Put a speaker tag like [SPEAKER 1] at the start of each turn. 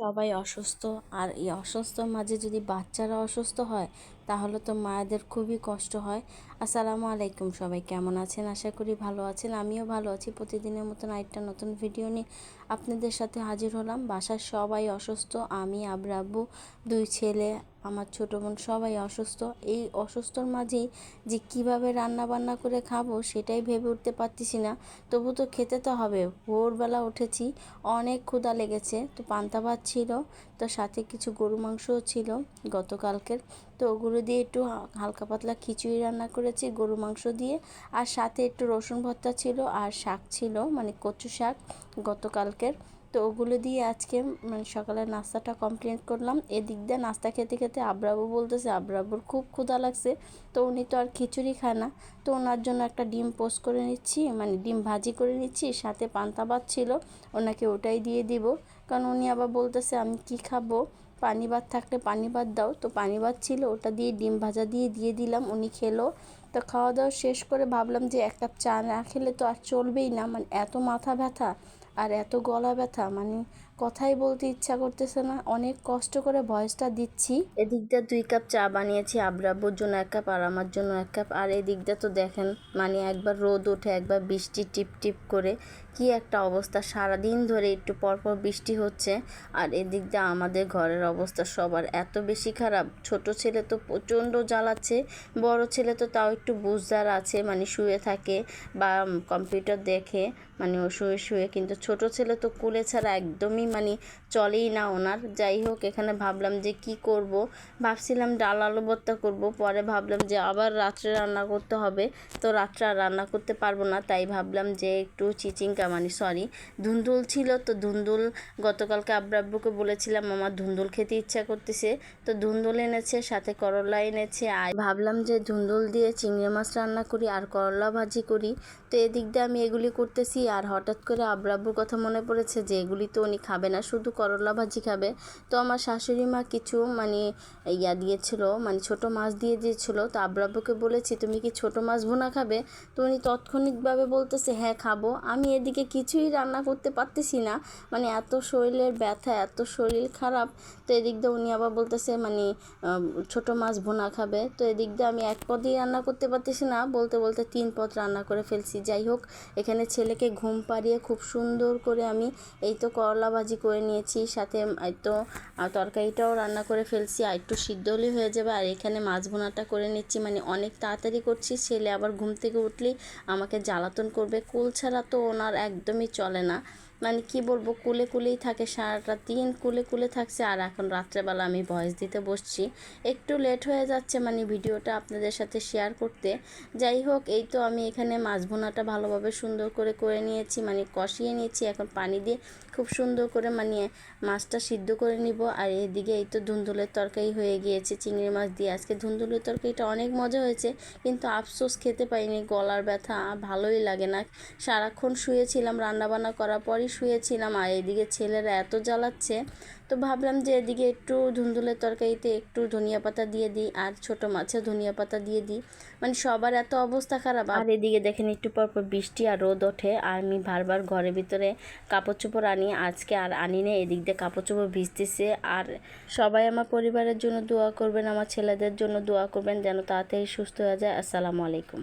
[SPEAKER 1] সবাই অসুস্থ। আর এই অসুস্থ মাঝে যদি বাচ্চারা অসুস্থ হয়, তাহলে তো মায়েদের খুবই কষ্ট হয়। আসসালামু আলাইকুম সবাই, কেমন আছেন? আশা করি ভালো আছেন। আমিও ভালো আছি। প্রতিদিনের মতন আরেকটা নতুন ভিডিও নিয়ে আপনাদের সাথে হাজির হলাম। বাসার সবাই অসুস্থ, আমি আব্রাব্বু দুই ছেলে আমার ছোটো বোন সবাই অসুস্থ। এই অসুস্থর মাঝেই যে কীভাবে রান্না বান্না করে খাব সেটাই ভেবে উঠতে পারতেছি না। তবু তো খেতে তো হবে। ভোরবেলা উঠেছি, অনেক ক্ষুধা লেগেছে। তো পান্তা ভাত ছিল, তো সাথে কিছু গরু মাংসও ছিল গতকালকের। তো ওগুলো দিয়ে একটু হালকা পাতলা খিচুড়ি রান্না করেছি গরু মাংস দিয়ে। আর সাথে একটু রসুন ভর্তা ছিল আর শাক ছিল মানে কচু শাক গতকালকের। তো ওগুলো দিয়ে আজকে মানে সকালের নাস্তাটা কমপ্লিট করলাম। এদিক দিয়ে নাস্তা খেতে খেতে আব্রাবু বলতেছে, আব্রাবুর খুব ক্ষুধা লাগছে। তো উনি তো আর খিচুড়ি খায় না। তো ওনার জন্য একটা ডিম পোস্ট করে নিচ্ছি মানে ডিম ভাজি করে নিচ্ছি। সাথে পান্তা ভাত ছিল, ওনাকে ওটাই দিয়ে দিব। কারণ উনি আবার বলতেছে, আমি কি খাব? পানি ভাত থাকলে পানি ভাত দাও। তো পানি ভাত ছিল, ওটা দিয়ে ডিম ভাজা দিয়ে দিয়ে দিলাম, উনি খেলো। তো খাওয়া দাওয়া শেষ করে ভাবলাম যে, এক কাপ চা না খেলে তো আর চলবেই না। মানে এত মাথা ব্যথা। আর এত গলা ব্যথা মানে কথাই বলতে ইচ্ছা করতেছে না। অনেক কষ্ট করে ভয়েসটা দিচ্ছি। এদিকটা দুই কাপ চা বানিয়েছি আব্রাব্বুর জন্য এক কাপ আর আমার জন্য এক কাপ। আর এদিকটা তো দেখেন মানে একবার রোদ ওঠে, একবার বৃষ্টি টিপ টিপ করে। কি একটা অবস্থা, সারাদিন ধরে একটু পরপর বৃষ্টি হচ্ছে। আর এদিক দিয়ে আমাদের ঘরের অবস্থা সবার এত বেশি খারাপ। ছোট ছেলে তো প্রচণ্ড জ্বালাচ্ছে, বড় ছেলে তো তাও একটু বুঝদার আছে মানে শুয়ে থাকে বা কম্পিউটার দেখে মানে ও শুয়ে শুয়ে। কিন্তু ছোট ছেলে তো কুলে ছাড়া একদমই মানে চলেই না ওনার। যাই হোক, এখানে ভাবলাম যে কি করব। ভাবছিলাম ডাল আলু ভর্তা করব, পরে ভাবলাম যে আবার রাত্রে রান্না করতে হবে। তো রাত্রে আর রান্না করতে পারব না, তাই ভাবলাম যে একটু চিচিঙ্কা মানে সরি, ধুন্দুল ছিল তো ধুন্দুল, গতকালকে আব্রাব্বুকে বলেছিলাম আমার ধুন্দুল খেতে ইচ্ছা করতেছে। তো ধুন্দুল এনেছে, সাথে করলা এনেছে, আর ভাবলাম যে ধুন্দুল দিয়ে চিংড়ি মাছ রান্না করি, আর করলা ভাজি করি। তো এদিক দিয়ে আমি এগুলি করতেছি, আর হঠাৎ করে আব্রাব্বুর কথা মনে পড়েছে যে এগুলি তো উনি খাবে। না, শুধু করলা ভাজি খাবে। তো আমার শাশুড়ি মা কিছু মানে ইয়া দিয়েছিল মানে ছোট মাছ দিয়ে দিয়েছিল তো আব্রাব্বুকে বলেছি, তুমি কি ছোট মাছ ভুনা খাবে? তো উনি তাৎক্ষণিকভাবে বলতেছে হ্যাঁ খাব। আমি এদিকে কিছুই রান্না করতে পারতেছি না মানে এত শরীরের ব্যথা, এত শরীর খারাপ। তো এদিক দিয়ে উনি আবার বলতেছে মানে ছোট মাছ ভুনা খাবে। তো এদিক দিয়ে আমি এক পদেই রান্না করতে পারতেছি না, বলতে বলতে তিন পদ রান্না করে ফেলছি। যাই হোক, এখানে ছেলেকে ঘুম পাড়িয়ে খুব সুন্দর করে আমি এই তো করলা ভাজি করে নিয়েছি, সাথে তো তরকারিটাও রান্না করে ফেলছি, আর একটু সিদ্ধ হলে হয়ে যাবে। আর এখানে মাছ ভুনাটা করে নিচ্ছি মানে অনেক তাড়াতাড়ি করছি, ছেলে আবার ঘুম থেকে উঠলেই আমাকে জ্বালাতন করবে। কুল ছাড়া তো ওনার একদমই চলে না। মানে কি বলব, কুলে কুলেই থাকে, সারাটা দিন কুলে কুলে থাকছে। আর এখন রাত্রেবেলা আমি ভয়েস দিতে বসছি। একটু লেট হয়ে যাচ্ছে মানে ভিডিওটা আপনাদের সাথে শেয়ার করতে। যাই হোক, এই তো আমি এখানে মাছ ভুনাটা ভালোভাবে সুন্দর করে করে নিয়েছি মানে কষিয়ে নিয়েছি। এখন পানি দিয়ে খুব সুন্দর করে মানে মাছটা সিদ্ধ করে নিব। আর এদিকে এই তো ধুন্দুলের তরকারি হয়ে গিয়েছে, চিংড়ি মাছ দিয়ে। আজকে ধুন্দুলের তরকারিটা অনেক মজা হয়েছে, কিন্তু আফসোস খেতে পাইনি, গলার ব্যথা, ভালোই লাগে না। সারাক্ষণ শুয়েছিলাম, রান্নাবান্না করার পরই শুয়েছিলাম আর এদিকে ছেলেরা এত জ্বালাচ্ছে। তো ভাবলাম যে এদিকে একটু ধুন্দুলের তরকারিতে একটু ধনিয়া পাতা দিয়ে দিই আর ছোট মাছে ধনিয়া পাতা দিয়ে দিই। মানে সবার এত অবস্থা খারাপ। আর এদিকে দেখেন একটু পর পর বৃষ্টি আর রোদ ওঠে আর আমি বারবার ঘরের ভিতরে কাপড় চোপড় আনি, আজকে আর আনি না এদিক দিয়ে কাপড় চোপড় ভিজতেছে। আর সবাই আমার পরিবারের জন্য দোয়া করবেন, আমার ছেলেদের জন্য দোয়া করবেন, যেন তাড়াতাড়ি সুস্থ হয়ে যায়। আসসালামু আলাইকুম।